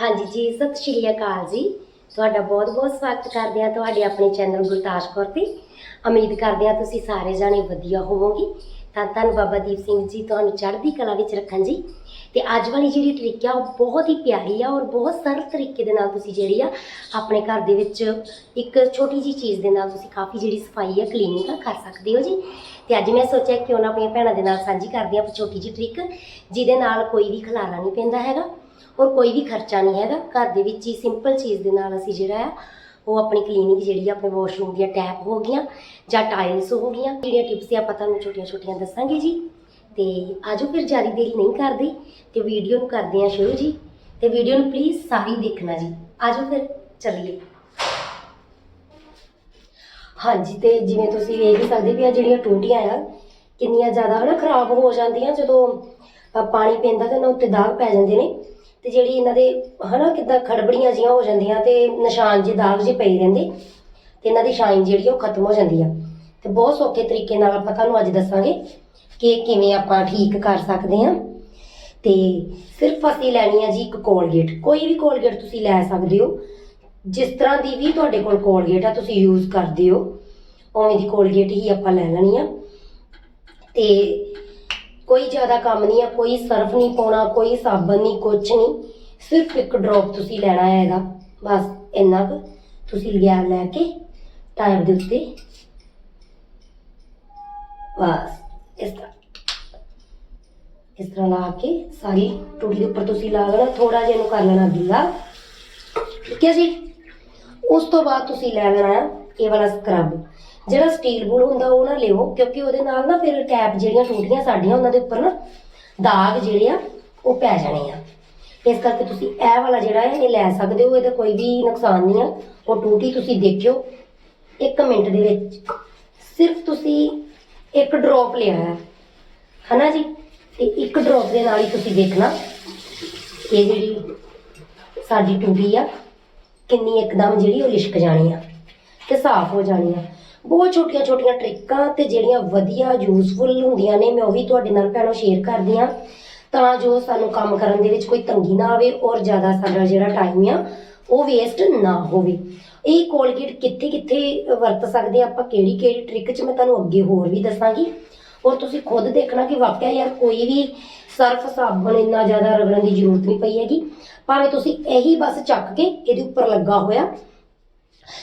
ਹਾਂਜੀ ਜੀ, ਸਤਿ ਸ਼੍ਰੀ ਅਕਾਲ ਜੀ। ਤੁਹਾਡਾ ਬਹੁਤ-ਬਹੁਤ ਸਵਾਗਤ ਕਰਦੇ ਹਾਂ ਤੁਹਾਡੇ ਆਪਣੇ ਚੈਨਲ ਗੁਰਤਾਜ ਕੌਰ ਤੇ। ਉਮੀਦ ਕਰਦੇ ਹਾਂ ਤੁਸੀਂ ਸਾਰੇ ਜਾਣੇ ਵਧੀਆ ਹੋਵੋਗੇ। ਤਾਂ ਧੰਨ ਬਾਬਾ ਦੀਪ ਸਿੰਘ ਜੀ, ਤੁਹਾਨੂੰ ਚੜ੍ਹਦੀ ਕਲਾ ਵਿੱਚ ਰੱਖਣ ਜੀ। ਤੇ ਅੱਜ ਵਾਲੀ ਜਿਹੜੀ ਟ੍ਰਿਕ ਆ, ਉਹ ਬਹੁਤ ਹੀ ਪਿਆਰੀ ਆ ਔਰ ਬਹੁਤ ਸਰਲ ਤਰੀਕੇ ਦੇ ਨਾਲ ਤੁਸੀਂ ਜਿਹੜੀ ਆ, ਆਪਣੇ ਘਰ ਦੇ ਵਿੱਚ ਇੱਕ ਛੋਟੀ ਜੀ ਚੀਜ਼ ਦੇ ਨਾਲ ਤੁਸੀਂ ਕਾਫੀ ਜਿਹੜੀ ਸਫ਼ਾਈ ਆ ਕਲੀਨਿੰਗ ਆ ਕਰ ਸਕਦੇ ਹੋ ਜੀ। ਤੇ ਅੱਜ ਮੈਂ ਸੋਚਿਆ ਕਿਉਂ ਨਾ ਆਪਣੀਆਂ ਭੈਣਾਂ ਦੇ ਨਾਲ ਸਾਂਝੀ ਕਰਦੀ ਹਾਂ ਛੋਟੀ ਜੀ ਟ੍ਰਿਕ, ਜਿਹਦੇ ਨਾਲ ਕੋਈ ਵੀ ਖਲਾਰਾ ਨਹੀਂ ਪੈਂਦਾ ਹੈਗਾ। ਔਰ ਕੋਈ ਵੀ ਖਰਚਾ ਨਹੀਂ ਹੈਗਾ। ਘਰ ਦੇ ਵਿੱਚ ਹੀ ਸਿੰਪਲ ਚੀਜ਼ ਦੇ ਨਾਲ ਅਸੀਂ ਜਿਹੜਾ ਆ, ਉਹ ਆਪਣੀ ਕਲੀਨਿਕ ਜਿਹੜੀ ਆ, ਆਪਣੇ ਵਾਸ਼ਰੂਮ ਦੀਆਂ ਟੈਪ ਹੋ ਗਈਆਂ ਜਾਂ ਟਾਇਲਸ ਹੋ ਗਈਆਂ। ਜਿਹੜੀਆਂ ਟਿਪਸ ਆਪਾਂ ਤੁਹਾਨੂੰ ਛੋਟੀਆਂ ਛੋਟੀਆਂ ਦੱਸਾਂਗੇ ਜੀ। ਤੇ ਆਜੋ ਫਿਰ ਜ਼ਿਆਦਾ ਦੇਰ ਨਹੀਂ ਕਰਦੇ, ਤੇ ਵੀਡੀਓ ਨੂੰ ਕਰਦੇ ਹਾਂ ਸ਼ੁਰੂ ਜੀ। ਤੇ ਵੀਡੀਓ ਨੂੰ ਪਲੀਜ਼ ਸਾਰੀ ਦੇਖਣਾ ਜੀ। ਆਜੋ ਫਿਰ ਚੱਲੀਏ। ਹਾਂਜੀ, ਤੇ ਜਿਵੇਂ ਤੁਸੀਂ ਵੇਖ ਹੀ ਸਕਦੇ ਵੀ ਆ ਜਿਹੜੀਆਂ ਟੂਟੀਆਂ ਆ, ਕਿੰਨੀਆਂ ਜ਼ਿਆਦਾ ਹਨਾ ਖਰਾਬ ਹੋ ਜਾਂਦੀਆਂ। ਜਦੋਂ ਪਾਣੀ ਪੈਂਦਾ ਤੇ ਉਹਨਾਂ ਉੱਤੇ ਦਾਗ ਪੈ ਜਾਂਦੇ ਨੇ। ਤੇ ਜਿਹੜੀ ਇਹਨਾਂ ਦੇ ਹਨਾ ਕਿੱਦਾਂ ਖੜਬੜੀਆਂ ਜੀਆਂ ਹੋ ਜਾਂਦੀਆਂ ਤੇ ਨਿਸ਼ਾਨ ਜੇ ਦਾਗ ਜੇ ਪਈ ਰਹਿੰਦੇ ਤੇ ਇਹਨਾਂ ਦੀ ਸ਼ਾਈਨ ਜਿਹੜੀ ਆ ਉਹ ਖਤਮ ਹੋ ਜਾਂਦੀ ਆ। ਤੇ ਬਹੁਤ ਸੌਖੇ ਤਰੀਕੇ ਨਾਲ ਆਪਾਂ ਤੁਹਾਨੂੰ ਅੱਜ ਦੱਸਾਂਗੇ ਕਿ ਕਿਵੇਂ ਆਪਾਂ ਠੀਕ ਕਰ ਸਕਦੇ ਹਾਂ। ਤੇ ਸਿਰਫ ਅਸੀਂ ਲੈਣੀ ਆ ਜੀ ਇੱਕ ਕੋਲਗੇਟ। ਕੋਈ ਵੀ ਕੋਲਗੇਟ ਤੁਸੀਂ ਲੈ ਸਕਦੇ ਹੋ। ਜਿਸ ਤਰ੍ਹਾਂ ਦੀ ਵੀ ਤੁਹਾਡੇ ਕੋਲ ਕੋਲਗੇਟ ਆ, ਤੁਸੀਂ ਯੂਜ਼ ਕਰਦੇ ਹੋ, ਉਵੇਂ ਦੀ ਕੋਲਗੇਟ ਹੀ ਆਪਾਂ ਲੈ ਲੈਣੀ ਆ। ਤੇ ਕੋਈ ਜ਼ਿਆਦਾ ਕੰਮ ਨਹੀਂ ਆ, ਕੋਈ ਸਰਫ ਨਹੀਂ ਪਾਉਣਾ, ਕੋਈ ਸਾਬਣ ਨਹੀਂ ਕੁਝ ਨਹੀਂ। ਸਿਰਫ ਇੱਕ ਡ੍ਰੌਪ ਤੁਸੀਂ ਲੈਣਾ ਹੈ ਇਹਦਾ ਬਸ ਇੰਨਾ ਕੁ ਤੁਸੀਂ ਲਿਆ ਲੈ ਕੇ ਟਾਇਰ ਦੇ ਉੱਤੇ। ਬਸ ਇਸ ਤਰ੍ਹਾਂ। ਇਸ ਤਰ੍ਹਾਂ ਲਾ ਕੇ ਸਾਰੀ ਟੂਟੀ ਦੇ ਉੱਪਰ ਤੁਸੀਂ ਲਾ ਲੈਣਾ ਥੋੜਾ ਜਿਹਾ ਇਹਨੂੰ ਕਰ ਲੈਣਾ ਗਿੱਲਾ। ਠੀਕ ਹੈ ਜੀ? ਉਸ ਤੋਂ ਬਾਅਦ ਤੁਸੀਂ ਲੈ ਲੈਣਾ ਹੈ ਇਹ ਵਾਲਾ ਸਕਰਬ ਜਿਹੜਾ ਸਟੀਲ ਬੁਲ ਹੁੰਦਾ ਉਹ ਨਾ ਲਿਓ, ਕਿਉਂਕਿ ਉਹਦੇ ਨਾਲ ਨਾ ਫਿਰ ਟੈਪ ਜਿਹੜੀਆਂ ਟੂਟੀਆਂ ਸਾਡੀਆਂ ਉਹਨਾਂ ਦੇ ਉੱਪਰ ਨਾ ਦਾਗ ਜਿਹੜੇ ਆ, ਉਹ ਪੈ ਜਾਣੇ ਆ। ਇਸ ਕਰਕੇ ਤੁਸੀਂ ਇਹ ਵਾਲਾ ਜਿਹੜਾ ਹੈ ਇਹ ਲੈ ਸਕਦੇ ਹੋ ਇਹਦਾ ਕੋਈ ਵੀ ਨੁਕਸਾਨ ਨਹੀਂ ਆ। ਉਹ ਟੂਟੀ ਤੁਸੀਂ ਦੇਖਿਓ 1 ਮਿੰਟ ਦੇ ਵਿੱਚ। ਸਿਰਫ ਤੁਸੀਂ ਇੱਕ ਡ੍ਰੌਪ ਲਿਆ ਹੈ। ਹਨਾ ਜੀ? ਤੇ ਇੱਕ ਡ੍ਰੌਪ ਦੇ ਨਾਲ ਹੀ ਤੁਸੀਂ ਦੇਖਣਾ, ਇਹ ਜਿਹੜੀ ਸਾਡੀ ਟੂਟੀ ਆ, ਕਿੰਨੀ ਇੱਕਦਮ ਜਿਹੜੀ ਉਹ ਲਿਸ਼ਕ ਜਾਣੀ ਆ ਤੇ ਸਾਫ਼ ਹੋ ਜਾਣੀ ਆ। ਬਹੁਤ ਛੋਟੀਆਂ ਛੋਟੀਆਂ ਟ੍ਰਿਕਾਂ ਤੇ ਜਿਹੜੀਆਂ ਵਧੀਆ ਯੂਸਫੁਲ ਹੁੰਦੀਆਂ ਨੇ, ਮੈਂ ਉਹ ਵੀ ਤੁਹਾਡੇ ਨਾਲ ਭੈਣੋ ਸ਼ੇਅਰ ਕਰਦੀ ਆ ਤਾਂ ਜੋ ਸਾਨੂੰ ਕੰਮ ਕਰਨ ਦੇ ਵਿੱਚ ਕੋਈ ਤੰਗੀ ਨਾ ਆਵੇ ਔਰ ਜ਼ਿਆਦਾ ਸਾਡਾ ਜਿਹੜਾ ਟਾਈਮ ਆ, ਉਹ ਵੇਸਟ ਨਾ ਹੋਵੇ। ਇਹ ਕੋਲਗੇਟ ਕਿੱਥੇ ਕਿੱਥੇ ਵਰਤ ਸਕਦੇ ਆ ਆਪਾਂ, ਕਿਹੜੀ ਕਿਹੜੀ ਟ੍ਰਿਕ 'ਚ ਮੈਂ ਤੁਹਾਨੂੰ ਅੱਗੇ ਹੋਰ ਵੀ ਦੱਸਾਂਗੀ। ਔਰ ਤੁਸੀਂ ਖੁਦ ਦੇਖਣਾ ਕਿ ਵਾਕਿਆ ਯਾਰ ਕੋਈ ਵੀ ਸਰਫ ਸਾਬਣ ਇੰਨਾ ਜ਼ਿਆਦਾ ਰਗੜਨ ਦੀ ਜ਼ਰੂਰਤ ਨਹੀਂ ਪਈ ਹੈਗੀ। ਭਾਵੇਂ ਤੁਸੀਂ ਇਹੀ ਬਸ ਚੱਕ ਕੇ ਇਹਦੇ ਉੱਪਰ ਲੱਗਾ ਹੋਇਆ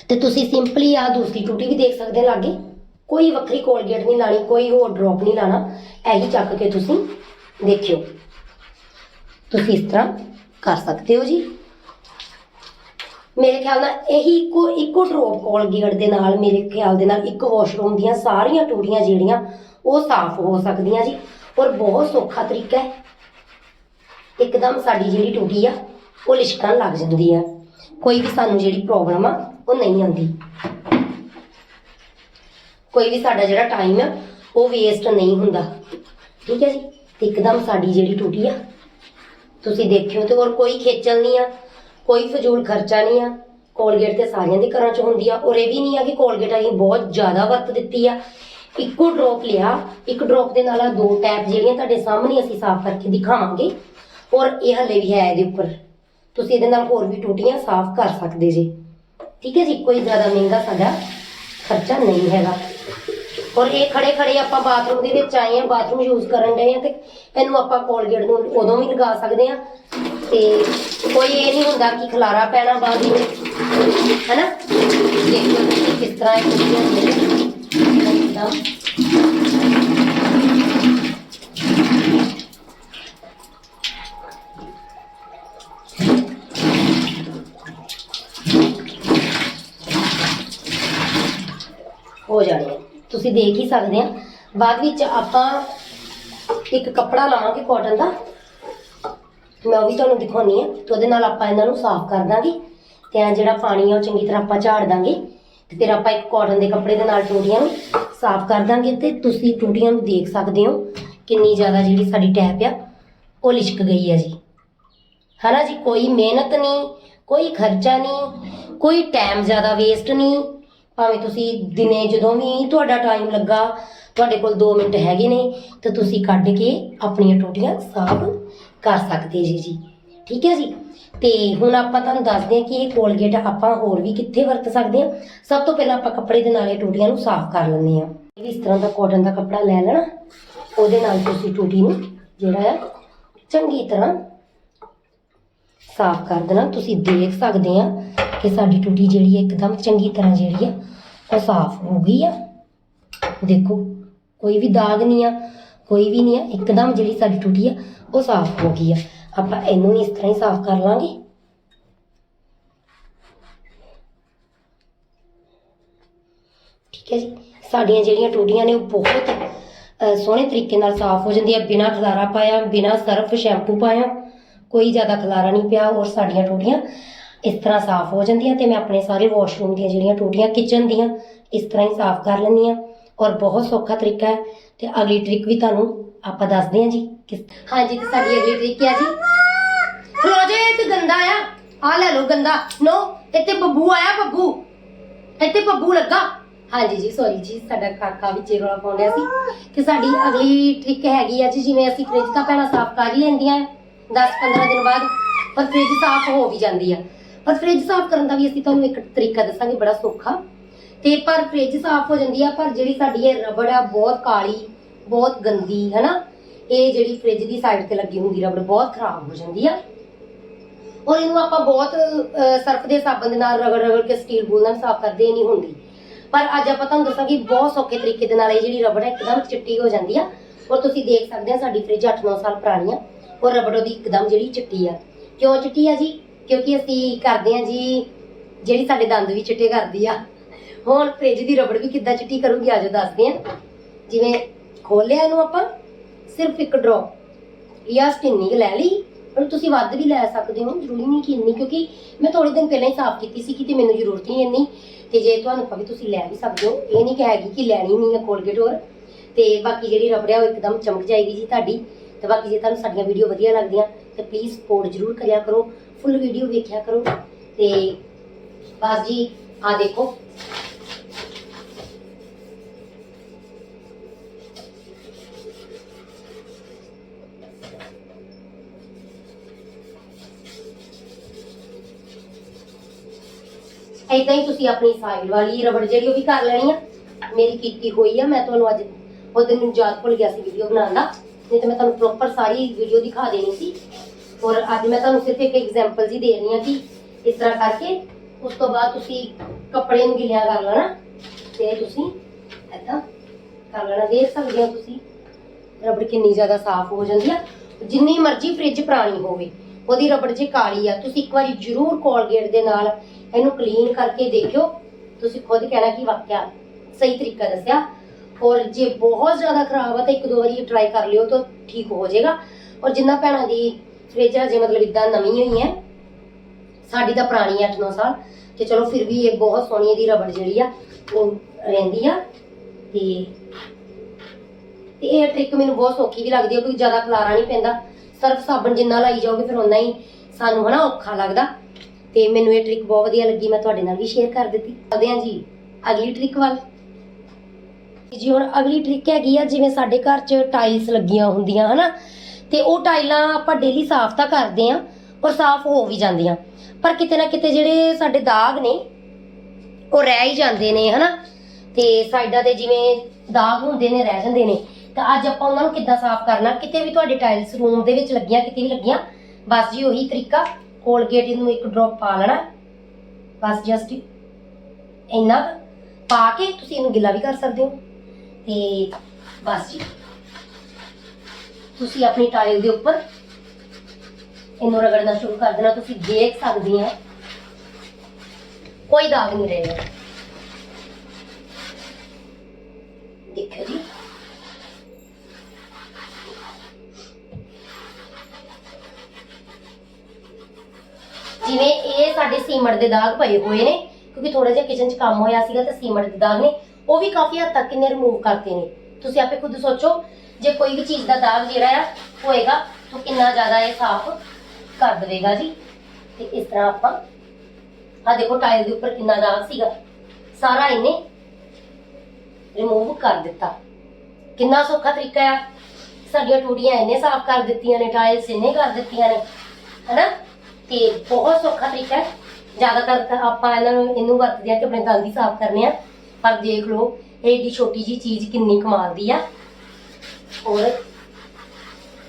ਤੇ ਤੁਸੀਂ ਸਿੰਪਲੀ ਆ ਦੂਸਰੀ ਟੂਟੀ ਵੀ ਦੇਖ ਸਕਦੇ ਲਾਗੇ। ਕੋਈ ਵੱਖਰੀ ਕੋਲਗੇਟ ਨਹੀਂ ਲਾਣੀ, ਕੋਈ ਹੋਰ ਡ੍ਰੌਪ ਨਹੀਂ ਲਾਣਾ। ਇਹੀ ਚੱਕ ਕੇ ਤੁਸੀਂ ਦੇਖਿਓ। ਤੁਸੀਂ ਇਸ ਤਰ੍ਹਾਂ ਕਰ ਸਕਦੇ ਹੋ ਜੀ। ਮੇਰੇ ਖਿਆਲ ਨਾਲ ਇਹੀ ਇੱਕੋ ਇੱਕੋ ਡ੍ਰੌਪ ਕੋਲਗੇਟ ਦੇ ਨਾਲ ਮੇਰੇ ਖਿਆਲ ਦੇ ਨਾਲ ਇੱਕ ਵਾਸ਼ਰੂਮ ਦੀਆਂ ਸਾਰੀਆਂ ਟੂਟੀਆਂ ਜਿਹੜੀਆਂ, ਉਹ ਸਾਫ਼ ਹੋ ਸਕਦੀਆਂ ਜੀ। ਔਰ ਬਹੁਤ ਸੌਖਾ ਤਰੀਕਾ ਹੈ। ਇੱਕਦਮ ਸਾਡੀ ਜਿਹੜੀ ਟੂਟੀ ਆ, ਉਹ ਲਿਸ਼ਕਣ ਲੱਗ ਜਾਂਦੀ ਆ। ਕੋਈ ਵੀ ਸਾਨੂੰ ਜਿਹੜੀ ਪ੍ਰੋਬਲਮ ਆ ਉਹ ਨਹੀਂ ਆਉਂਦੀ। ਕੋਈ ਵੀ ਸਾਡਾ ਜਿਹੜਾ ਟਾਈਮ ਆ, ਉਹ ਵੇਸਟ ਨਹੀਂ ਹੁੰਦਾ। ਠੀਕ ਹੈ ਜੀ? ਤੇ ਇੱਕਦਮ ਸਾਡੀ ਜਿਹੜੀ ਟੂਟੀ ਆ, ਤੁਸੀਂ ਦੇਖਿਓ ਤੇ ਹੋਰ ਕੋਈ ਖੇਚਲ ਨਹੀਂ ਆ, ਕੋਈ ਫਜ਼ੂਲ ਖਰਚਾ ਨਹੀਂ ਆ। ਕੋਲਗੇਟ ਤੇ ਸਾਰਿਆਂ ਦੇ ਘਰਾਂ 'ਚ ਹੁੰਦੀ ਆ। ਔਰ ਇਹ ਵੀ ਨਹੀਂ ਆ ਕਿ ਕੋਲਗੇਟ ਅਸੀਂ ਬਹੁਤ ਜ਼ਿਆਦਾ ਵਰਤ ਦਿੱਤੀ ਆ। ਇੱਕੋ ਡ੍ਰੌਪ ਲਿਆ, ਇੱਕ ਡ੍ਰੌਪ ਦੇ ਨਾਲ ਆ ਦੋ ਟੈਪ ਜਿਹੜੀਆਂ ਤੁਹਾਡੇ ਸਾਹਮਣੇ ਅਸੀਂ ਸਾਫ਼ ਕਰਕੇ ਦਿਖਾਵਾਂਗੇ। ਔਰ ਇਹ ਹਲੇ ਵੀ ਹੈ ਇਹਦੇ ਉੱਪਰ। ਤੁਸੀਂ ਇਹਦੇ ਨਾਲ ਹੋਰ ਵੀ ਟੂਟੀਆਂ ਸਾਫ਼ ਕਰ ਸਕਦੇ ਜੀ। ਠੀਕ ਹੈ ਜੀ, ਕੋਈ ਜ਼ਿਆਦਾ ਮਹਿੰਗਾ ਸਾਡਾ ਖਰਚਾ ਨਹੀਂ ਹੈਗਾ। ਔਰ ਇਹ ਖੜੇ ਖੜੇ ਆਪਾਂ ਬਾਥਰੂਮ ਦੇ ਵਿੱਚ ਆਏ ਆ ਬਾਥਰੂਮ ਯੂਜ਼ ਕਰਨ ਡਏ ਆ ਤੇ ਇਹਨੂੰ ਆਪਾਂ ਕੋਲਗੇਟ ਨੂੰ ਉਦੋਂ ਵੀ ਲਗਾ ਸਕਦੇ ਆ ਤੇ ਕੋਈ ਇਹ ਨਹੀਂ ਹੁੰਦਾ ਕਿ ਖਲਾਰਾ ਪੈਣਾ ਬਾਅਦ ਵਿੱਚ, ਹੈਨਾ? ਦੇਖੋ ਕਿਸ ਤਰ੍ਹਾਂ ਇਹ ਟੂਟੀਆਂ ਜਿਹੜੀਆਂ ਹੋ ਜਾਣੇ ਹੈ ਤੁਸੀਂ ਦੇਖ ਹੀ ਸਕਦੇ ਆ। ਬਾਅਦ ਵਿੱਚ ਆਪਾਂ ਇੱਕ ਕੱਪੜਾ ਲਾਵਾਂਗੇ ਕਾਟਨ ਦਾ। ਮੈਂ ਉਹ ਵੀ ਤੁਹਾਨੂੰ ਦਿਖਾਉਣੀ ਆ। ਤੇ ਉਹਦੇ ਨਾਲ ਆਪਾਂ ਇਹਨਾਂ ਨੂੰ ਸਾਫ਼ ਕਰ ਦਾਂਗੇ। ਤੇ ਆ ਜਿਹੜਾ ਪਾਣੀ ਆ, ਉਹ ਚੰਗੀ ਤਰ੍ਹਾਂ ਆਪਾਂ ਝਾੜ ਦਾਂਗੇ। ਤੇ ਫਿਰ ਆਪਾਂ ਇੱਕ ਕਾਟਨ ਦੇ ਕੱਪੜੇ ਦੇ ਨਾਲ ਟੂਟੀਆਂ ਨੂੰ ਸਾਫ਼ ਕਰ ਦਾਂਗੇ ਤੇ ਤੁਸੀਂ ਟੂਟੀਆਂ ਨੂੰ ਦੇਖ ਸਕਦੇ ਹੋ ਕਿੰਨੀ ਜ਼ਿਆਦਾ ਜਿਹੜੀ ਸਾਡੀ ਟੈਪ ਆ, ਉਹ ਲਿਸ਼ਕ ਗਈ ਹੈ ਜੀ। ਹਨਾ ਜੀ, ਕੋਈ ਮਿਹਨਤ ਨਹੀਂ, ਕੋਈ ਖਰਚਾ ਨਹੀਂ, ਕੋਈ ਟਾਈਮ ਜ਼ਿਆਦਾ ਵੇਸਟ ਨਹੀਂ। ਭਾਵੇਂ ਤੁਸੀਂ ਦਿਨੇ ਜਦੋਂ ਵੀ ਤੁਹਾਡਾ ਟਾਈਮ ਲੱਗਾ, ਤੁਹਾਡੇ ਕੋਲ 2 ਮਿੰਟ ਹੈਗੇ ਨੇ, ਤੇ ਤੁਸੀਂ ਕੱਢ ਕੇ ਆਪਣੀਆਂ ਟੋਟੀਆਂ ਸਾਫ਼ ਕਰ ਸਕਦੇ ਜੀ ਜੀ। ਠੀਕ ਹੈ ਜੀ? ਤੇ ਹੁਣ ਆਪਾਂ ਤੁਹਾਨੂੰ ਦੱਸਦੇ ਹਾਂ ਕਿ ਇਹ ਕੋਲਗੇਟ ਆਪਾਂ ਹੋਰ ਵੀ ਕਿੱਥੇ ਵਰਤ ਸਕਦੇ ਹਾਂ? ਸਭ ਤੋਂ ਪਹਿਲਾਂ ਆਪਾਂ ਕੱਪੜੇ ਦੇ ਨਾਲ ਇਹ ਟੂਟੀਆਂ ਨੂੰ ਸਾਫ਼ ਕਰ ਲੈਂਦੇ ਹਾਂ। ਵੀ ਇਸ ਤਰ੍ਹਾਂ ਦਾ ਕਾਟਨ ਦਾ ਕੱਪੜਾ ਲੈ ਲੈਣਾ। ਉਹਦੇ ਨਾਲ ਤੁਸੀਂ ਟੂਟੀ ਨੂੰ ਜਿਹੜਾ ਆ, ਚੰਗੀ ਤਰ੍ਹਾਂ ਸਾਫ਼ ਕਰ ਦੇਣਾ, ਤੁਸੀਂ ਦੇਖ ਸਕਦੇ ਆ ਕਿ ਸਾਡੀ ਟੂਟੀ ਜਿਹੜੀ ਹੈ ਇੱਕਦਮ ਚੰਗੀ ਤਰ੍ਹਾਂ ਜਿਹੜੀ ਆ, ਉਹ ਸਾਫ਼ ਹੋ ਗਈ ਆ। ਦੇਖੋ, ਕੋਈ ਵੀ ਦਾਗ ਨਹੀਂ ਆ, ਕੋਈ ਵੀ ਨਹੀਂ ਆ, ਇੱਕਦਮ ਜਿਹੜੀ ਸਾਡੀ ਟੂਟੀ ਆ, ਉਹ ਸਾਫ਼ ਹੋ ਗਈ ਆ। ਆਪਾਂ ਇਹਨੂੰ ਇਸ ਤਰ੍ਹਾਂ ਹੀ ਸਾਫ਼ ਕਰ ਲਾਂਗੇ। ਠੀਕ ਹੈ ਜੀ, ਸਾਡੀਆਂ ਜਿਹੜੀਆਂ ਟੂਟੀਆਂ ਨੇ ਉਹ ਬਹੁਤ ਸੋਹਣੇ ਤਰੀਕੇ ਨਾਲ ਸਾਫ਼ ਹੋ ਜਾਂਦੀਆਂ, ਬਿਨਾਂ ਖਲਾਰਾ ਪਾਇਆ, ਬਿਨਾਂ ਸਰਫ ਸ਼ੈਂਪੂ ਪਾਇਆ। ਕੋਈ ਜ਼ਿਆਦਾ ਖਲਾਰਾ ਨਹੀਂ ਪਿਆ ਔਰ ਸਾਡੀਆਂ ਟੂਟੀਆਂ ਇਸ ਤਰ੍ਹਾਂ ਸਾਫ਼ ਹੋ ਜਾਂਦੀਆਂ ਤੇ ਮੈਂ ਆਪਣੇ ਸਾਰੇ ਵਾਸ਼ਰੂਮ ਦੀਆਂ ਜਿਹੜੀਆਂ ਟੂਟੀਆਂ ਕਿਚਨ ਦੀਆਂ ਇਸ ਤਰ੍ਹਾਂ ਹੀ ਸਾਫ਼ ਕਰ ਲੈਂਦੀ ਹਾਂ ਔਰ ਬਹੁਤ ਸੌਖਾ ਤਰੀਕਾ ਹੈ ਤੇ ਅਗਲੀ ਟ੍ਰਿਕ ਵੀ ਤੁਹਾਨੂੰ ਆਪਾਂ ਦੱਸਦੇ ਹਾਂ ਜੀ ਹਾਂਜੀ, ਤੇ ਸਾਡੀ ਅਗਲੀ ਟ੍ਰਿਕ ਹੈ ਜੀ? ਖਲੋ ਜੇ ਤੇ ਗੰਦਾ ਆ। ਆ ਲੈ ਲਓ ਗੰਦਾ। ਨੋ, ਇੱਥੇ ਬੱਬੂ ਆਇਆ, ਬੱਬੂ। ਇੱਥੇ ਬੱਬੂ ਲੱਗਾ। ਹਾਂਜੀ ਜੀ ਸੌਰੀ ਜੀ, ਸਾਡਾ ਕਾਕਾ ਵਿੱਚ ਰੌਲਾ ਪਾਉਣ ਸੀ। ਕਿ ਸਾਡੀ ਅਗਲੀ ਟ੍ਰਿਕ ਹੈਗੀ ਆ ਜੀ, ਜਿਵੇਂ ਅਸੀਂ ਫ੍ਰਿਜ ਤਾਂ ਪਹਿਲਾਂ ਸਾਫ਼ ਕਰ ਹੀ ਲੈਂਦੀਆਂ। 10-15 ਦਿਨ ਬਾਅਦ, ਪਰ ਫ੍ਰਿਜ ਸਾਫ਼ ਹੋ ਵੀ ਜਾਂਦੀ ਆ। ਪਰ ਫ੍ਰਿਜ ਸਾਫ਼ ਕਰਨ ਦਾ ਵੀ ਅਸੀਂ ਤੁਹਾਨੂੰ ਇੱਕ ਤਰੀਕਾ ਦੱਸਾਂਗੇ, ਬੜਾ ਸੌਖਾ। ਤੇ ਪਰ ਫ੍ਰਿਜ ਸਾਫ਼ ਹੋ ਜਾਂਦੀ ਆ, ਪਰ ਜਿਹੜੀ ਸਾਡੀ ਇਹ ਰਬੜ ਆ, ਬਹੁਤ ਕਾਲੀ, ਬਹੁਤ ਗੰਦੀ, ਹੈਨਾ? ਇਹ ਜਿਹੜੀ ਫ੍ਰਿਜ ਦੀ ਸਾਈਡ ਤੇ ਲੱਗੀ ਹੁੰਦੀ ਰਬੜ, ਬਹੁਤ ਖਰਾਬ ਹੋ ਜਾਂਦੀ ਆ। ਔਰ ਇਹਨੂੰ ਆਪਾਂ ਬਹੁਤ ਸਰਫ ਦੇ ਸਾਬਣ ਦੇ ਨਾਲ ਰਗੜ ਰਗੜ ਕੇ ਸਟੀਲ ਬੂਲ ਨਾਲ ਸਾਫ਼ ਕਰਦੇ ਹੀ ਨਹੀਂ ਹੁੰਦੀ। ਪਰ ਅੱਜ ਆਪਾਂ ਤੁਹਾਨੂੰ ਦੱਸਾਂਗੇ, ਬਹੁਤ ਸੌਖੇ ਤਰੀਕੇ ਦੇ ਨਾਲ ਇਹ ਜਿਹੜੀ ਰਬੜ ਹੈ ਇੱਕਦਮ ਚਿੱਟੀ ਹੋ ਜਾਂਦੀ ਆ। ਔਰ ਤੁਸੀਂ ਦੇਖ ਸਕਦੇ ਆ, ਸਾਡੀ ਫ੍ਰਿਜ 8-9 ਸਾਲ ਪੁਰਾਣੀ ਆ। ਔਰ ਰਬੜ ਉਹਦੀ ਇੱਕਦਮ ਜਿਹੜੀ ਚਿੱਟੀ ਆ। ਕਿਉਂ ਚਿੱਟੀ ਆ ਜੀ? ਕਿਉਂਕਿ ਅਸੀਂ ਕਰਦੇ ਆ ਜੀ, ਜਿਹੜੀ ਸਾਡੇ ਦੰਦ ਵੀ ਚਿੱਟੇ ਕਰਦੀ ਆ। ਹੁਣ ਫ੍ਰਿਜ ਦੀ ਰਬੜ ਵੀ ਕਿੱਦਾਂ ਚਿੱਟੀ ਕਰੂਗੀ ਆਜੋ ਦੱਸਦੇ ਆ ਜਿਵੇਂ ਖੋਲਿਆ ਇਹਨੂੰ ਆਪਾਂ, ਸਿਰਫ ਇੱਕ ਡ੍ਰੌਪ ਜਾਂ ਸਟਿੰਨੀ ਲੈ ਲਈ ਪਰ ਤੁਸੀਂ ਵੱਧ ਵੀ ਲੈ ਸਕਦੇ ਹੋ, ਜ਼ਰੂਰੀ ਨਹੀਂ ਕਿ ਇੰਨੀ, ਕਿਉਂਕਿ ਮੈਂ ਥੋੜੇ ਦਿਨ ਪਹਿਲਾਂ ਹੀ ਸਾਫ਼ ਕੀਤੀ ਸੀ ਕਿ ਮੈਨੂੰ ਜ਼ਰੂਰਤ ਨਹੀਂ ਇੰਨੀ। ਤੇ ਜੇ ਤੁਹਾਨੂੰ ਕਹੇ ਤੁਸੀਂ ਲੈ ਵੀ ਸਕਦੇ ਹੋ, ਇਹ ਨਹੀਂ ਕਿ ਹੈਗੀ ਕਿ ਲੈਣੀ ਨਹੀਂ ਹੈ ਕੋਲਗੇਟ ਹੋਰ। ਤੇ ਬਾਕੀ ਜਿਹੜੀ ਰਬੜ ਆ ਉਹ ਇੱਕਦਮ ਚਮਕ ਜਾਏਗੀ ਜੀ ਤੁਹਾਡੀ। ਤੇ ਬਾਕੀ ਜੇ ਤੁਹਾਨੂੰ ਸਾਡੀਆਂ ਵੀਡੀਓ ਵਧੀਆ ਲੱਗਦੀਆਂ, ਤੇ ਪਲੀਜ਼ ਸਪੋਰਟ ਜ਼ਰੂਰ ਕਰਿਆ ਕਰੋ ਫੁੱਲ ਵੀਡੀਓ ਵੇਖਿਆ ਕਰੋ। ਤੇ ਬਸ ਜੀ ਆ ਦੇਖੋ। ਏਦਾਂ ਹੀ ਤੁਸੀਂ ਆਪਣੀ ਸਾਈਡ ਵਾਲੀ ਰਬੜ ਜਿਹੜੀ ਉਹ ਵੀ ਕਰ ਲੈਣੀ ਆ। ਮੇਰੀ ਕੀਤੀ ਹੋਈ ਆ, ਮੈਂ ਤੁਹਾਨੂੰ ਅੱਜ, ਉਹ ਦਿਨ ਮੈਨੂੰ ਯਾਦ ਭੁੱਲ ਗਿਆ ਸੀ ਵੀਡੀਓ ਬਣਾਉਣ ਦਾ। ਨਹੀਂ ਤਾਂ ਮੈਂ ਤੁਹਾਨੂੰ ਪ੍ਰੋਪਰ ਸਾਰੀ ਵੀਡੀਓ ਦਿਖਾ ਦੇਣੀ ਸੀ। ਔਰ ਅੱਜ ਮੈਂ ਤੁਹਾਨੂੰ ਸਿਰਫ ਇੱਕ ਐਗਜ਼ਾਮਪਲ ਜੀ ਦੇ ਰਹੀ ਹਾਂ ਕਿ ਇਸ ਤਰ੍ਹਾਂ ਕਰਕੇ ਉਸ ਤੋਂ ਬਾਅਦ ਤੁਸੀਂ ਕੱਪੜੇ ਨੂੰ ਗਿੱਲਿਆ ਕਰ ਲੈਣਾ ਤੇ ਤੁਸੀਂ ਏਦਾਂ ਕਰ ਲੈਣਾ। ਦੇਖ ਸਕਦੇ ਹੋ ਤੁਸੀਂ, ਰਬੜ ਕਿੰਨੀ ਜ਼ਿਆਦਾ ਸਾਫ਼ ਹੋ ਜਾਂਦੀ ਆ। ਜਿੰਨੀ ਮਰਜ਼ੀ ਫ੍ਰਿਜ ਪੁਰਾਣੀ ਹੋਵੇ, ਉਹਦੀ ਰਬੜ ਜੇ ਕਾਲੀ ਆ, ਤੁਸੀਂ ਇੱਕ ਵਾਰੀ ਜ਼ਰੂਰ ਕੋਲਗੇਟ ਦੇ ਨਾਲ ਇਹਨੂੰ ਕਲੀਨ ਕਰਕੇ ਦੇਖਿਓ। ਤੁਸੀਂ ਖੁਦ ਕਹਿਣਾ ਕਿ ਵਾਕਿਆ ਸਹੀ ਤਰੀਕਾ ਦੱਸਿਆ। ਔਰ ਜੇ ਬਹੁਤ ਜ਼ਿਆਦਾ ਖਰਾਬ ਆ ਤਾਂ ਇੱਕ ਦੋ ਵਾਰੀ ਟਰਾਈ ਕਰ ਲਿਓ ਤਾਂ ਠੀਕ ਹੋ ਜਾਏਗਾ। ਔਰ ਜਿੰਨਾ ਭੈਣਾਂ ਦੀ ਫ੍ਰਿਜ ਹਜੇ ਮਤਲਬ ਇਦਾਂ ਨਵੀਂ ਹੋਈ ਹੈ, ਸਾਡੀ ਤਾਂ ਪੁਰਾਣੀ 8-9 ਸਾਲ, ਤੇ ਚਲੋ ਫਿਰ ਵੀ ਇਹ ਬਹੁਤ ਸੋਹਣੀ ਇਹਦੀ ਰਬੜ ਜਿਹੜੀ ਆ, ਉਹ ਰਹਿੰਦੀ ਆ। ਤੇ ਤੇ ਇਹ ਟ੍ਰਿਕ ਮੈਨੂੰ ਬਹੁਤ ਸੌਖੀ ਵੀ ਲੱਗਦੀ ਹੈ ਕੋਈ ਜ਼ਿਆਦਾ ਖਲਾਰਾ ਨਹੀਂ ਪੈਂਦਾ। ਸਰਫ ਸਾਬਣ ਜਿੰਨਾ ਲਾਈ ਜਾਓਗੇ ਫਿਰ ਓਨਾ ਹੀ ਸਾਨੂੰ ਹਨਾ ਔਖਾ ਲੱਗਦਾ। ਤੇ ਮੈਨੂੰ ਇਹ ਟ੍ਰਿਕ ਬਹੁਤ ਵਧੀਆ ਲੱਗੀ, ਮੈਂ ਤੁਹਾਡੇ ਨਾਲ ਵੀ ਸ਼ੇਅਰ ਕਰ ਦਿੱਤੀ। ਚੱਲਦੇ ਹਾਂ ਜੀ, ਅਗਲੀ ਟ੍ਰਿਕ ਵੱਲ। ਜੀ, ਹੁਣ ਅਗਲੀ ਟ੍ਰਿਕ ਹੈਗੀ ਆ, ਜਿਵੇਂ ਸਾਡੇ ਘਰ 'ਚ ਟਾਈਲਸ ਲੱਗੀਆਂ ਹੁੰਦੀਆਂ, ਹਨਾ? ਤੇ ਉਹ ਟਾਈਲਾਂ ਆਪਾਂ ਡੇਲੀ ਸਾਫ਼ ਤਾਂ ਕਰਦੇ ਆ, ਔਰ ਸਾਫ਼ ਹੋ ਵੀ ਜਾਂਦੀਆਂ। ਪਰ ਕਿਤੇ ਨਾ ਕਿਤੇ ਜਿਹੜੇ ਸਾਡੇ ਦਾਗ ਨੇ, ਉਹ ਰਹਿ ਹੀ ਜਾਂਦੇ ਨੇ, ਹਨਾ? ਤੇ ਸਾਈਡਾਂ ਤੇ ਜਿਵੇਂ ਦਾਗ ਹੁੰਦੇ ਨੇ, ਰਹਿ ਜਾਂਦੇ ਨੇ। ਤਾਂ ਅੱਜ ਆਪਾਂ ਉਹਨਾਂ ਨੂੰ ਕਿੱਦਾਂ ਸਾਫ਼ ਕਰਨਾ? ਕਿਤੇ ਵੀ ਤੁਹਾਡੇ ਟਾਈਲਸ ਰੂਮ ਦੇ ਵਿੱਚ ਲੱਗੀਆਂ, ਕਿਤੇ ਵੀ ਲੱਗੀਆਂ, ਬਸ ਜੀ ਉਹੀ ਤਰੀਕਾ। ਕੋਲਗੇਟ ਇਹਨੂੰ ਇੱਕ ਡ੍ਰੌਪ ਪਾ ਲੈਣਾ। ਬਸ ਜਸਟ ਇੰਨਾ ਪਾ ਕੇ ਤੁਸੀਂ ਇਹਨੂੰ ਗਿੱਲਾ ਵੀ ਕਰ ਸਕਦੇ ਹੋ। ਤੇ ਬਸ ਜੀ। ਤੁਸੀਂ ਆਪਣੀ ਟਾਇਲ ਦੇ ਉੱਪਰ ਇਹਨੂੰ ਰਗੜਨਾ ਸ਼ੁਰੂ ਕਰ ਦੇਣਾ, ਤੁਸੀਂ ਦੇਖ ਸਕਦੇ ਆ ਕੋਈ ਦਾਗ ਨਹੀਂ ਰਹੇਗਾ ਦੇਖੋ ਜੀ। ਜਿਵੇਂ ਇਹ ਸਾਡੇ ਸੀਮਟ ਦੇ ਦਾਗ ਪਏ ਹੋਏ ਨੇ, ਕਿਉਂਕਿ ਥੋੜਾ ਜਿਹਾ ਕਿਚਨ 'ਚ ਕੰਮ ਹੋਇਆ ਸੀਗਾ ਤੇ ਸੀਮਟ ਦੇ ਦਾਗ ਨੇ ਉਹ ਵੀ ਕਾਫੀ ਹੱਦ ਤੱਕ ਇਹਨੇ ਰਿਮੂਵ ਕਰਤੇ ਨੇ। ਤੁਸੀਂ ਆਪੇ ਖੁਦ ਸੋਚੋ, ਜੇ ਕੋਈ ਵੀ ਚੀਜ਼ ਦਾ ਦਾਗ ਜਿਹੜਾ ਆ, ਹੋਏਗਾ ਤਾਂ ਕਿੰਨਾ ਜ਼ਿਆਦਾ ਇਹ ਸਾਫ਼ ਕਰ ਦੇਵੇਗਾ ਜੀ। ਤੇ ਇਸ ਤਰ੍ਹਾਂ ਆਪਾਂ ਆ ਦੇਖੋ ਟਾਇਲ ਦੇ ਉੱਪਰ ਕਿੰਨਾ ਦਾਗ ਸੀਗਾ। ਸਾਰਾ ਇਹਨੇ ਰਿਮੂਵ ਕਰ ਦਿੱਤਾ। ਕਿੰਨਾ ਸੌਖਾ ਤਰੀਕਾ ਆ। ਸਾਡੀਆਂ ਟੂੜੀਆਂ ਇਹਨੇ ਸਾਫ਼ ਕਰ ਦਿੱਤੀਆਂ ਨੇ ਟਾਇਲਸ ਇਹਨੇ ਕਰ ਦਿੱਤੀਆਂ ਨੇ, ਹਨਾ? ਤੇ ਬਹੁਤ ਸੌਖਾ ਤਰੀਕਾ ਹੈ। ਜ਼ਿਆਦਾਤਰ ਆਪਾਂ ਇਹਨਾਂ ਨੂੰ, ਇਹਨੂੰ ਵਰਤਦੇ ਆ ਕਿ ਆਪਣੇ ਦੰਦ ਹੀ ਸਾਫ਼ ਕਰਨੇ ਆ। ਪਰ ਦੇਖ ਲਓ, ਇਹ ਏਡੀ ਛੋਟੀ ਜੀ ਚੀਜ਼ ਕਿੰਨੀ ਕਮਾਲ ਦੀ ਆ। ਔਰ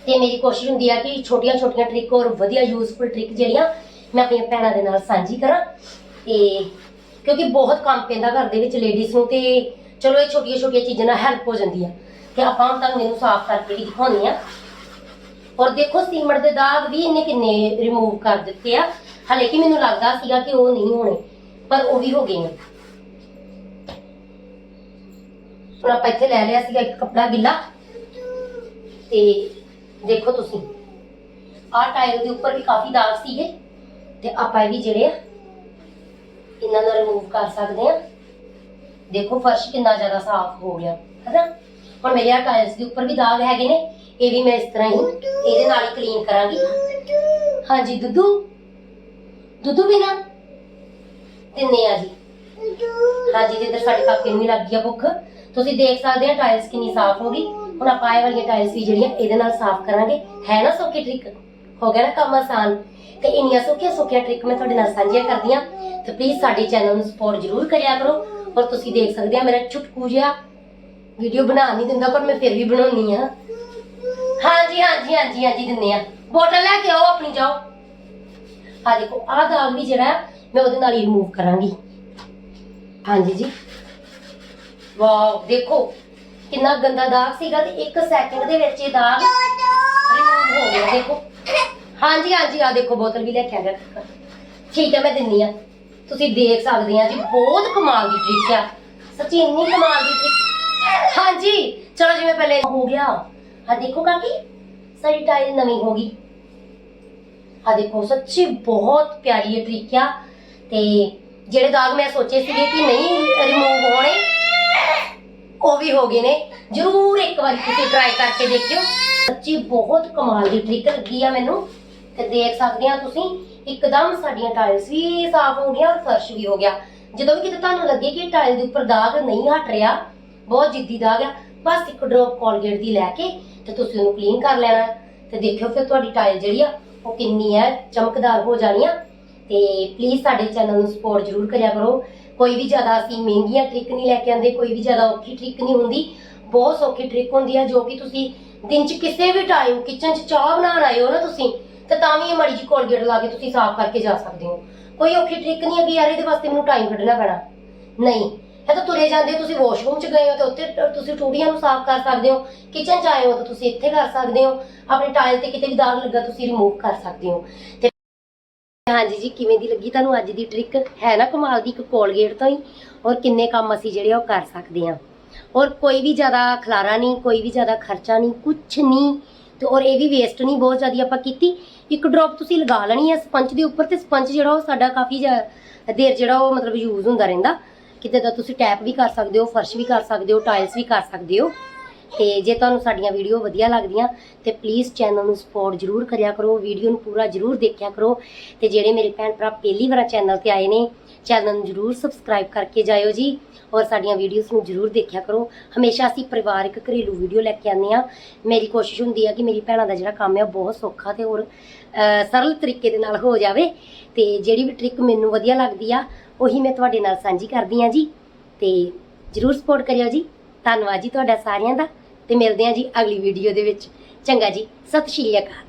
ਤੇ ਮੇਰੀ ਕੋਸ਼ਿਸ਼ ਹੁੰਦੀ ਆ ਕਿ ਛੋਟੀਆਂ ਛੋਟੀਆਂ ਟ੍ਰਿਕ ਔਰ ਵਧੀਆ ਯੂਜ਼ਫੁਲ ਟ੍ਰਿਕ ਜਿਹੜੀਆਂ ਮੈਂ ਆਪਣੀਆਂ ਭੈਣਾਂ ਦੇ ਨਾਲ ਸਾਂਝੀ ਕਰਾਂ। ਤੇ ਕਿਉਂਕਿ ਬਹੁਤ ਕੰਮ ਪੈਂਦਾ ਘਰ ਦੇ ਵਿੱਚ ਲੇਡੀਜ਼ ਨੂੰ ਤੇ ਚਲੋ ਇਹ ਛੋਟੀਆਂ ਛੋਟੀਆਂ ਚੀਜ਼ਾਂ ਨਾਲ ਹੈਲਪ ਹੋ ਜਾਂਦੀ ਆ ਤੇ ਆਪਾਂ ਹੁਣ ਤੁਹਾਨੂੰ ਇਹਨੂੰ ਸਾਫ਼ ਕਰਕੇ ਵੀ ਦਿਖਾਉਂਦੇ ਆ ਔਰ ਦੇਖੋ, ਸੀਮਟ ਦੇ ਦਾਗ ਵੀ ਇਹਨੇ ਕਿੰਨੇ ਰਿਮੂਵ ਕਰ ਦਿੱਤੇ ਆ। ਹਾਲੇ ਕਿ ਮੈਨੂੰ ਲੱਗਦਾ ਸੀਗਾ ਕਿ ਉਹ ਨਹੀਂ ਹੋਣੇ, ਪਰ ਉਹ ਵੀ ਹੋ ਗਏ ਨੇ ਹੁਣ ਆਪਾਂ ਇੱਥੇ ਲੈ ਲਿਆ ਸੀਗਾ ਇੱਕ ਕੱਪੜਾ ਗਿੱਲਾ। ਤੇ ਦੇਖੋ ਤੁਸੀਂ, ਆਹ ਟਾਇਲ ਦੇ ਉੱਪਰ ਵੀ ਕਾਫੀ ਦਾਗ ਸੀਗੇ। ਤੇ ਆਪਾਂ ਇਹ ਵੀ ਜਿਹੜੇ ਆ, ਇਹਨਾਂ ਨੂੰ ਰਿਮੂਵ ਕਰ ਸਕਦੇ ਆ ਦੇਖੋ ਫਰਸ਼ ਕਿੰਨਾ ਜ਼ਿਆਦਾ ਸਾਫ਼ ਹੋ ਗਿਆ, ਹੈਨਾ? ਹੁਣ ਮੇਰੇ ਆ ਟਾਇਲਸ ਦੇ ਉੱਪਰ ਵੀ ਦਾਗ ਹੈਗੇ ਨੇ, ਇਹ ਵੀ ਮੈਂ ਇਸ ਤਰ੍ਹਾਂ ਹੀ ਇਹਦੇ ਨਾਲ ਹੀ ਕਲੀਨ ਕਰਾਂਗੀ। ਹਾਂਜੀ, ਦੁੱਧੂ। ਦੁੱਧੂ ਵੀ ਨਾ। ਦਿੰਨੇ ਆ ਜੀ। ਹਾਂਜੀ ਤੇ ਇੱਧਰ ਸਾਡੇ ਕਾਕੇ ਨੂੰ ਵੀ ਲੱਗ ਗਈ ਆ ਭੁੱਖ। ਤੁਸੀਂ ਦੇਖ ਸਕਦੇ ਆ ਟਾਇਲਸ ਕਿੰਨੀ ਸਾਫ਼ ਹੋ ਗਈ। ਹੁਣ ਆਪਾਂ ਇਹ ਵਾਲੀਆਂ ਟਾਇਲਸ ਵੀ ਜਿਹੜੀਆਂ ਇਹਦੇ ਨਾਲ ਸਾਫ਼ ਕਰਾਂਗੇ। ਹੈ ਨਾ ਸੌਖੀ ਟ੍ਰਿਕ ਹੋ ਗਿਆ ਨਾ ਕੰਮ ਆਸਾਨ। ਤੇ ਇੰਨੀਆਂ ਸੌਖੀਆਂ ਸੌਖੀਆਂ ਟ੍ਰਿਕ ਮੈਂ ਤੁਹਾਡੇ ਨਾਲ ਸਾਂਝੀਆਂ ਕਰਦੀ ਤੇ ਪਲੀਜ਼ ਸਾਡੇ ਚੈਨਲ ਨੂੰ ਸਪੋਰਟ ਜ਼ਰੂਰ ਕਰਿਆ ਕਰੋ। ਔਰ ਤੁਸੀਂ ਦੇਖ ਸਕਦੇ ਆ, ਮੇਰਾ ਛੁਟਕੂ ਜਿਹਾ ਵੀਡੀਓ ਬਣਾ ਨਹੀਂ ਦਿੰਦਾ, ਪਰ ਮੈਂ ਫਿਰ ਵੀ ਬਣਾਉਣੀ ਆ ਹਾਂਜੀ ਹਾਂਜੀ ਹਾਂਜੀ ਹਾਂਜੀ ਦਿੰਨੇ ਆ। ਬੋਟਲ ਲੈ ਕੇ ਆਓ ਆਪਣੀ, ਜਾਓ। ਆ ਦੇਖੋ, ਆਹ ਦਾਗ ਵੀ ਜਿਹੜਾ, ਮੈਂ ਉਹਦੇ ਨਾਲ ਹੀ ਰਿਮੂਵ ਕਰਾਂਗੀ। ਹਾਂਜੀ ਜੀ। ਵਾਓ ਦੇਖੋ ਕਿੰਨਾ ਗੰਦਾ ਦਾਗ ਸੀਗਾ ਤੇ 1 ਸੈਕਿੰਡ ਦੇ ਵਿੱਚ ਇਹ ਦਾਗ ਰਿਮੂਵ ਹੋ ਗਿਆ ਦੇਖੋ। ਹਾਂਜੀ ਹਾਂਜੀ ਆ ਦੇਖੋ ਬੋਤਲ ਵੀ ਲੈ ਕੇ ਆ ਗਿਆ। ਠੀਕ ਹੈ ਮੈਂ ਦਿੰਨੀ ਆ। ਤੁਸੀਂ ਦੇਖ ਸਕਦੇ ਆ ਜੀ ਬਹੁਤ ਕਮਾਲ ਦੀ ਟ੍ਰਿਕ ਆ। ਸੱਚੀ ਇੰਨੀ ਕਮਾਲ ਦੀ ਟ੍ਰਿਕ ਹਾਂਜੀ ਚਲੋ ਜਿਵੇਂ ਪਹਿਲੇ ਹੋ ਗਿਆ। ਆ ਦੇਖੋ ਕਾਕੀ ਸਾਡੀ ਟਾਈਲ ਨਵੀਂ ਹੋ ਗਈ। ਆ ਦੇਖੋ ਸੱਚੀ ਬਹੁਤ ਪਿਆਰੀ ਇਹ ਟ੍ਰਿਕ ਆ। ਤੇ ਜਿਹੜੇ ਦਾਗ ਮੈਂ ਸੋਚੇ ਸੀਗੇ ਕਿ ਨਹੀਂ ਰਿਮੂਵ ਹੋਣੇ ਉਹ ਵੀ ਹੋ ਗਏ ਨੇ। ਜਰੂਰ ਇੱਕ ਵਾਰੀ ਤੁਸੀਂ ਟਰਾਈ ਕਰਕੇ ਦੇਖਿਓ। ਸੱਚੀ ਬਹੁਤ ਕਮਾਲ ਦੀ ਟ੍ਰਿਕ ਲੱਗੀ ਆ ਮੈਨੂੰ। ਤੇ ਦੇਖ ਸਕਦੇ ਆ ਤੁਸੀਂ, ਇੱਕਦਮ ਸਾਡੀਆਂ ਟਾਇਲਸ ਵੀ ਸਾਫ਼ ਹੋ ਗਈਆਂ ਔਰ ਫਰਸ਼ ਵੀ ਹੋ ਗਿਆ। ਜਦੋਂ ਵੀ ਕਿਤੇ ਤੁਹਾਨੂੰ ਲੱਗੇ ਕਿ ਟਾਇਲ ਦੇ ਉੱਪਰ ਦਾਗ ਨਹੀਂ ਹਟ ਰਿਹਾ, ਬਹੁਤ ਜਿੱਦੀ ਦਾਗ ਆ, ਬਸ ਇੱਕ ਡ੍ਰੌਪ ਕੋਲਗੇਟ ਦੀ ਲੈ ਕੇ ਤੇ ਤੁਸੀਂ ਉਹਨੂੰ ਕਲੀਨ ਕਰ ਲੈਣਾ। ਤੇ ਦੇਖਿਓ ਫਿਰ ਤੁਹਾਡੀ ਟਾਇਲ ਜਿਹੜੀ ਆ, ਉਹ ਕਿੰਨੀ ਹੈ, ਚਮਕਦਾਰ ਹੋ ਜਾਣੀ ਆ। ਤੇ ਪਲੀਜ਼ ਸਾਡੇ ਚੈਨਲ ਨੂੰ ਸਪੋਰਟ ਜ਼ਰੂਰ ਕਰਿਆ ਕਰੋ। ਕੋਈ ਵੀ ਜ਼ਿਆਦਾ ਅਸੀਂ ਮਹਿੰਗੀਆਂ ਟ੍ਰਿਕ ਨਹੀਂ ਲੈ ਕੇ ਆਂਦੇ ਕੋਈ ਵੀ ਜ਼ਿਆਦਾ ਔਖੀ ਟ੍ਰਿਕ ਨਹੀਂ ਹੁੰਦੀ। ਬਹੁਤ ਸੌਖੀ ਟ੍ਰਿਕ ਹੁੰਦੀ ਆ ਜੋ ਕਿ ਤੁਸੀਂ ਦਿਨ 'ਚ ਕਿਸੇ ਵੀ ਟਾਈਮ ਕਿਚਨ 'ਚ ਚਾਹ ਬਣਾਉਣ ਆਏ ਹੋ ਨਾ ਤੁਸੀਂ, ਤੇ ਤਾਂ ਵੀ ਇਹ ਮਾੜੀ ਜੀ ਕੋਲਗੇਟ ਲਾ ਕੇ ਤੁਸੀਂ ਸਾਫ਼ ਕਰਕੇ ਜਾ ਸਕਦੇ ਹੋ। ਕੋਈ ਔਖੀ ਟ੍ਰਿਕ ਨਹੀਂ ਹੈਗੀ ਯਾਰ, ਇਹਦੇ ਵਾਸਤੇ ਮੈਨੂੰ ਟਾਈਮ ਕੱਢਣਾ ਪੈਣਾ। ਨਹੀਂ, ਇਹ ਤਾਂ ਤੁਰੇ ਜਾਂਦੇ, ਤੁਸੀਂ ਵਾਸ਼ਰੂਮ 'ਚ ਗਏ ਹੋ ਤੇ ਉੱਥੇ ਤੁਸੀਂ ਟੂਟੀਆਂ ਨੂੰ ਸਾਫ਼ ਕਰ ਸਕਦੇ ਹੋ। ਕਿਚਨ 'ਚ ਆਏ ਹੋ ਤਾਂ ਤੁਸੀਂ ਇੱਥੇ ਕਰ ਸਕਦੇ ਹੋ। ਆਪਣੇ ਟਾਇਲ ਤੇ ਕਿਤੇ ਵੀ ਦਾਗ ਲੱਗਾ ਤੁਸੀਂ ਰਿਮੂਵ ਕਰ ਸਕਦੇ ਹੋ। ਤੇ ਹਾਂਜੀ ਜੀ, ਕਿਵੇਂ ਦੀ ਲੱਗੀ ਤੁਹਾਨੂੰ ਅੱਜ ਦੀ ਟ੍ਰਿਕ ਹੈ ਨਾ ਕਮਾਲ ਦੀ, ਇੱਕ ਕੋਲਗੇਟ ਤੋਂ ਹੀ। ਔਰ ਕਿੰਨੇ ਕੰਮ ਅਸੀਂ ਜਿਹੜੇ ਆ ਉਹ ਕਰ ਸਕਦੇ ਹਾਂ। ਔਰ ਕੋਈ ਵੀ ਜ਼ਿਆਦਾ ਖਲਾਰਾ ਨਹੀਂ, ਕੋਈ ਵੀ ਜ਼ਿਆਦਾ ਖਰਚਾ ਨਹੀਂ, ਕੁਛ ਨਹੀਂ। ਤੇ ਔਰ ਇਹ ਵੀ ਵੇਸਟ ਨਹੀਂ, ਬਹੁਤ ਜ਼ਿਆਦਾ ਆਪਾਂ ਕੀਤੀ। ਇੱਕ ਡ੍ਰੌਪ ਤੁਸੀਂ ਲਗਾ ਲੈਣੀ ਹੈ ਸਪੰਜ ਦੇ ਉੱਪਰ ਤੇ ਸਪੰਜ ਜਿਹੜਾ ਉਹ ਸਾਡਾ ਕਾਫੀ ਜ਼ਿਆ- ਦੇਰ ਜਿਹੜਾ ਉਹ ਮਤਲਬ ਯੂਜ਼ ਹੁੰਦਾ ਰਹਿੰਦਾ। ਕਿਤੇ ਦਾ ਤੁਸੀਂ ਟੈਪ ਵੀ ਕਰ ਸਕਦੇ ਹੋ, ਫਰਸ਼ ਵੀ ਕਰ ਸਕਦੇ ਹੋ ਟਾਇਲਸ ਵੀ ਕਰ ਸਕਦੇ ਹੋ। ਤੇ ਜੇ ਤੁਹਾਨੂੰ ਸਾਡੀਆਂ ਵੀਡੀਓ ਵਧੀਆ ਲੱਗਦੀਆਂ, ਤੇ ਪਲੀਜ਼ ਚੈਨਲ ਨੂੰ ਸਪੋਰਟ ਜ਼ਰੂਰ ਕਰਿਆ ਕਰੋ ਵੀਡੀਓ ਨੂੰ ਪੂਰਾ ਜ਼ਰੂਰ ਦੇਖਿਆ ਕਰੋ। ਤੇ ਜਿਹੜੇ ਮੇਰੇ ਭੈਣ ਭਰਾ ਪਹਿਲੀ ਵਾਰ ਚੈਨਲ ਤੇ ਆਏ ਨੇ ਚੈਨਲ ਨੂੰ ਜ਼ਰੂਰ ਸਬਸਕ੍ਰਾਈਬ ਕਰਕੇ ਜਾਇਓ ਜੀ, ਔਰ ਸਾਡੀਆਂ ਵੀਡੀਓਜ਼ ਨੂੰ ਜ਼ਰੂਰ ਦੇਖਿਆ ਕਰੋ। ਹਮੇਸ਼ਾ ਅਸੀਂ ਪਰਿਵਾਰਕ ਘਰੇਲੂ ਵੀਡੀਓ ਲੈ ਕੇ ਆਉਂਦੇ ਆ ਮੇਰੀ ਕੋਸ਼ਿਸ਼ ਹੁੰਦੀ ਆ ਕਿ ਮੇਰੀ ਭੈਣਾਂ ਦਾ ਜਿਹੜਾ ਕੰਮ ਹੈ ਉਹ ਬਹੁਤ ਸੌਖਾ ਤੇ ਔਰ ਸਰਲ ਤਰੀਕੇ ਦੇ ਨਾਲ ਹੋ ਜਾਵੇ। ਤੇ ਜਿਹੜੀ ਵੀ ਟ੍ਰਿਕ ਮੈਨੂੰ ਵਧੀਆ ਲੱਗਦੀ ਆ, ਉਹੀ ਮੈਂ ਤੁਹਾਡੇ ਨਾਲ ਸਾਂਝੀ ਕਰਦੀ ਆ ਜੀ। ਤੇ ਜ਼ਰੂਰ ਸਪੋਰਟ ਕਰਿਓ ਜੀ। ਧੰਨਵਾਦ ਜੀ ਤੁਹਾਡਾ ਸਾਰਿਆਂ ਦਾ। ਤੇ ਮਿਲਦੇ ਹਾਂ ਜੀ ਅਗਲੀ ਵੀਡੀਓ ਦੇ ਵਿੱਚ। ਚੰਗਾ ਜੀ ਸਤਿ ਸ਼੍ਰੀ ਅਕਾਲ।